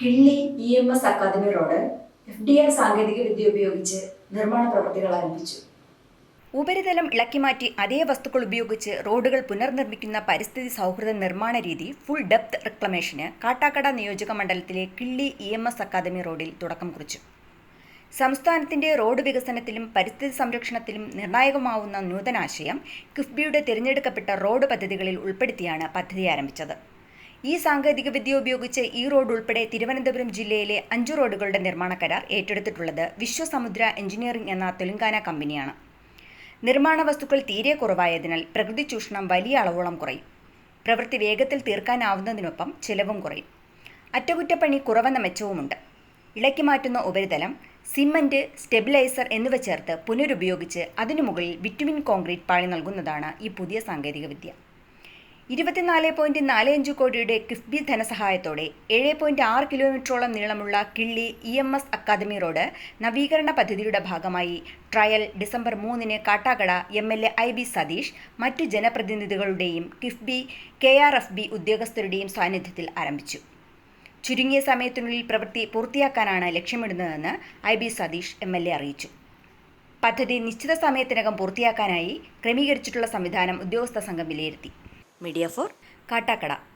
Killi E M S academy road F D R സാങ്കേതിക വിദ്യ ഉപയോഗിച്ച് നിർമ്മാണ പ്രവൃത്തികൾ ആരംഭിച്ചു. ഉപരിതലം ഇളക്കിമാറ്റി അതേ വസ്തുക്കൾ ഉപയോഗിച്ച് റോഡുകൾ പുനർനിർമ്മിക്കുന്ന പരിസ്ഥിതി സൗഹൃദ നിർമ്മാണ രീതി ഫുൾ ഡെപ്ത് റിക്ലമേഷന് കാട്ടാക്കട നിയോജക മണ്ഡലത്തിലെ Killi E M S academy റോഡിൽ തുടക്കം കുറിച്ചു. സംസ്ഥാനത്തിന്റെ റോഡ് വികസനത്തിലും പരിസ്ഥിതി സംരക്ഷണത്തിലും നിർണായകമാവുന്ന നൂതനാശയം കിഫ്ബിയുടെ തിരഞ്ഞെടുക്കപ്പെട്ട റോഡ് പദ്ധതികളിൽ ഉൾപ്പെടുത്തിയാണ് പദ്ധതി ആരംഭിച്ചത്. ഈ സാങ്കേതികവിദ്യ ഉപയോഗിച്ച് ഈ റോഡ് ഉൾപ്പെടെ തിരുവനന്തപുരം ജില്ലയിലെ അഞ്ചു റോഡുകളുടെ നിർമ്മാണ കരാർ ഏറ്റെടുത്തിട്ടുള്ളത് വിശ്വസമുദ്ര എഞ്ചിനീയറിംഗ് എന്ന തെലുങ്കാന കമ്പനിയാണ്. നിർമ്മാണ വസ്തുക്കൾ തീരെ കുറവായതിനാൽ പ്രകൃതി ചൂഷണം വലിയ അളവോളം കുറയും. പ്രവൃത്തി വേഗത്തിൽ തീർക്കാനാവുന്നതിനൊപ്പം ചിലവും കുറയും. അറ്റകുറ്റപ്പണി കുറവെന്ന മെച്ചവുമുണ്ട്. ഇളക്കി മാറ്റുന്ന ഉപരിതലം സിമന്റ് സ്റ്റെബിലൈസർ എന്നിവ ചേർത്ത് പുനരുപയോഗിച്ച് അതിനു മുകളിൽ വിറ്റുമിൻ കോൺക്രീറ്റ് പാളി നൽകുന്നതാണ് ഈ പുതിയ സാങ്കേതികവിദ്യ ഇരുപത്തിനാല് പോയിന്റ് നാല് അഞ്ച് കോടിയുടെ കിഫ്ബി ധനസഹായത്തോടെ ഏഴ് പോയിന്റ് ആറ് കിലോമീറ്ററോളം നീളമുള്ള Killi E M S academy road നവീകരണ പദ്ധതിയുടെ ഭാഗമായി ട്രയൽ ഡിസംബർ മൂന്നിന് Kattakkada M L A I B Satheesh മറ്റ് ജനപ്രതിനിധികളുടെയും KIIFB K R F B ഉദ്യോഗസ്ഥരുടെയും സാന്നിധ്യത്തിൽ ആരംഭിച്ചു. ചുരുങ്ങിയ സമയത്തിനുള്ളിൽ പ്രവൃത്തി പൂർത്തിയാക്കാനാണ് ലക്ഷ്യമിടുന്നതെന്ന് I B Satheesh M L A അറിയിച്ചു. പദ്ധതി നിശ്ചിത സമയത്തിനകം പൂർത്തിയാക്കാനായി ക്രമീകരിച്ചിട്ടുള്ള സംവിധാനം ഉദ്യോഗസ്ഥ സംഘം വിലയിരുത്തി. Media for Kattakada